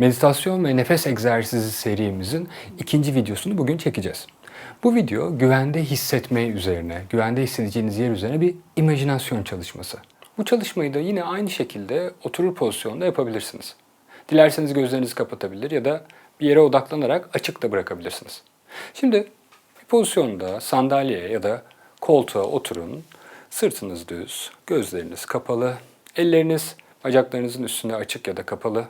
Meditasyon ve nefes egzersizi serimizin ikinci videosunu bugün çekeceğiz. Bu video güvende hissetme üzerine, güvende hissedeceğiniz yer üzerine bir imajinasyon çalışması. Bu çalışmayı da yine aynı şekilde oturur pozisyonda yapabilirsiniz. Dilerseniz gözlerinizi kapatabilir ya da bir yere odaklanarak açık da bırakabilirsiniz. Şimdi bir pozisyonda sandalyeye ya da koltuğa oturun. Sırtınız düz, gözleriniz kapalı, elleriniz bacaklarınızın üstünde açık ya da kapalı.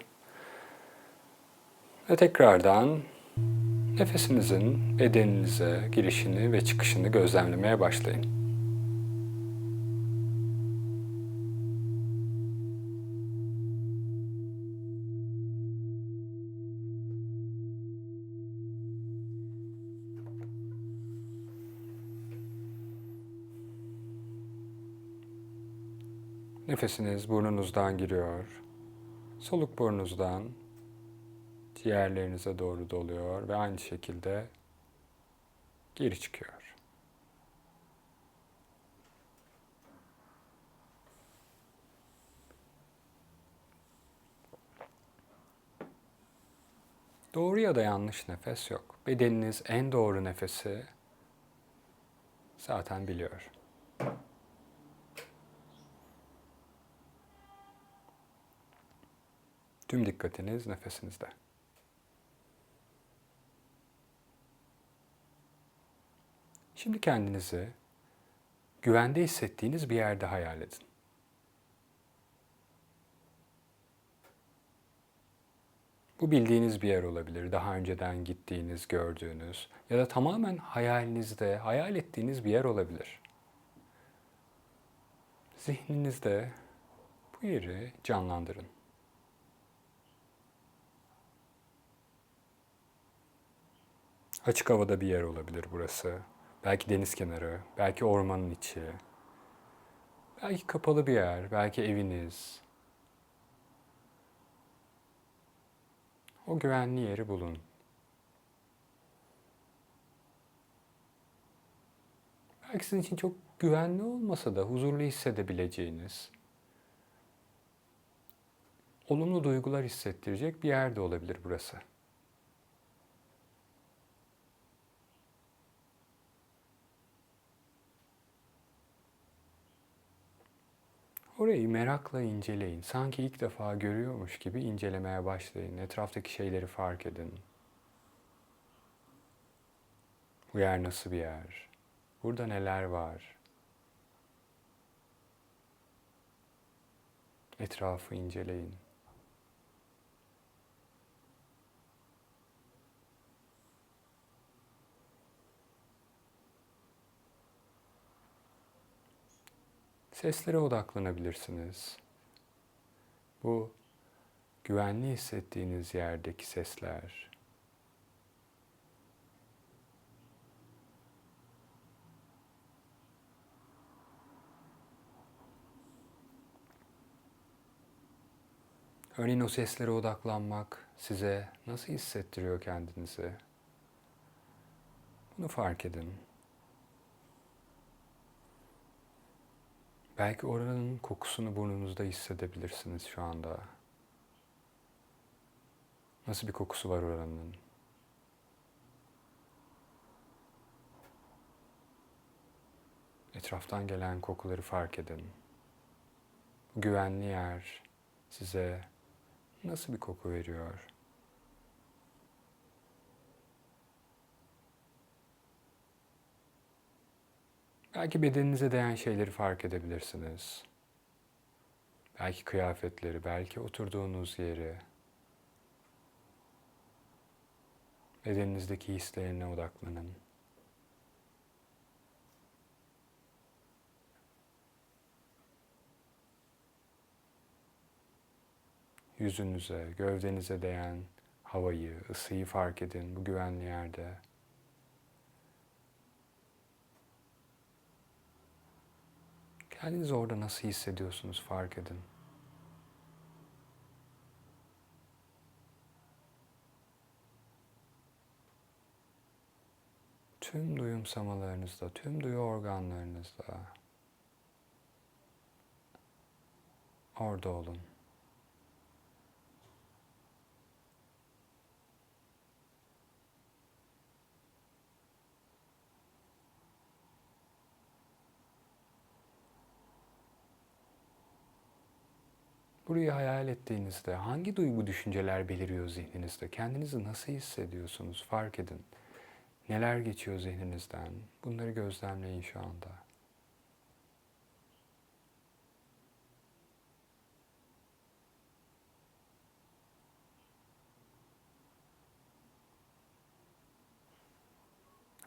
Ve tekrardan nefesinizin bedeninize girişini ve çıkışını gözlemlemeye başlayın. Nefesiniz burnunuzdan giriyor. Soluk burnunuzdan ciğerlerinize doğru doluyor ve aynı şekilde geri çıkıyor. Doğru ya da yanlış nefes yok. Bedeniniz en doğru nefesi zaten biliyor. Tüm dikkatiniz nefesinizde. Şimdi kendinizi güvende hissettiğiniz bir yerde hayal edin. Bu bildiğiniz bir yer olabilir. Daha önceden gittiğiniz, gördüğünüz ya da tamamen hayalinizde, hayal ettiğiniz bir yer olabilir. Zihninizde bu yeri canlandırın. Açık havada bir yer olabilir burası. Belki deniz kenarı, belki ormanın içi. Belki kapalı bir yer, belki eviniz. O güvenli yeri bulun. Belki sizin için çok güvenli olmasa da huzurlu hissedebileceğiniz, olumlu duygular hissettirecek bir yer de olabilir burası. Orayı merakla inceleyin. Sanki ilk defa görüyormuş gibi incelemeye başlayın. Etraftaki şeyleri fark edin. Bu yer nasıl bir yer? Burada neler var? Etrafı inceleyin. Seslere odaklanabilirsiniz. Bu güvenli hissettiğiniz yerdeki sesler. Örneğin o seslere odaklanmak size nasıl hissettiriyor kendinizi? Bunu fark edin. Belki oranın kokusunu burnunuzda hissedebilirsiniz şu anda. Nasıl bir kokusu var oranın? Etraftan gelen kokuları fark edin. Bu güvenli yer size nasıl bir koku veriyor? Belki bedeninize değen şeyleri fark edebilirsiniz. Belki kıyafetleri, belki oturduğunuz yeri. Bedeninizdeki hislerine odaklanın. Yüzünüze, gövdenize değen havayı, ısıyı fark edin bu güvenli yerde. Kendinizi orada nasıl hissediyorsunuz fark edin. Tüm duyumsamalarınızda, tüm duyu organlarınızda orada olun. Burayı hayal ettiğinizde hangi duygu düşünceler beliriyor zihninizde? Kendinizi nasıl hissediyorsunuz? Fark edin. Neler geçiyor zihninizden? Bunları gözlemleyin şu anda.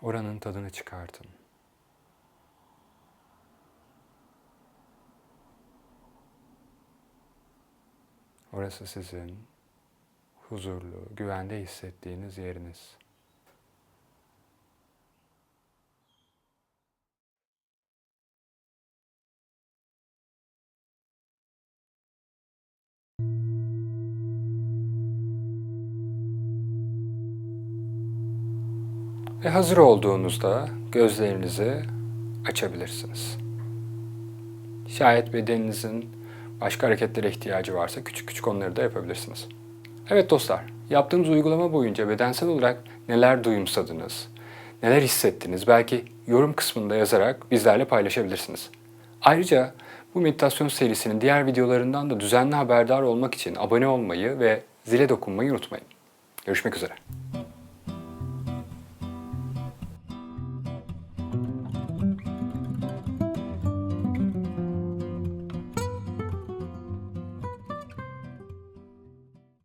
Oranın tadını çıkartın. Orası sizin huzurlu, güvende hissettiğiniz yeriniz. Ve hazır olduğunuzda gözlerinizi açabilirsiniz. Şayet bedeninizin başka hareketlere ihtiyacı varsa küçük küçük onları da yapabilirsiniz. Evet dostlar, yaptığımız uygulama boyunca bedensel olarak neler duyumsadınız, neler hissettiniz belki yorum kısmında yazarak bizlerle paylaşabilirsiniz. Ayrıca bu meditasyon serisinin diğer videolarından da düzenli haberdar olmak için abone olmayı ve zile dokunmayı unutmayın. Görüşmek üzere.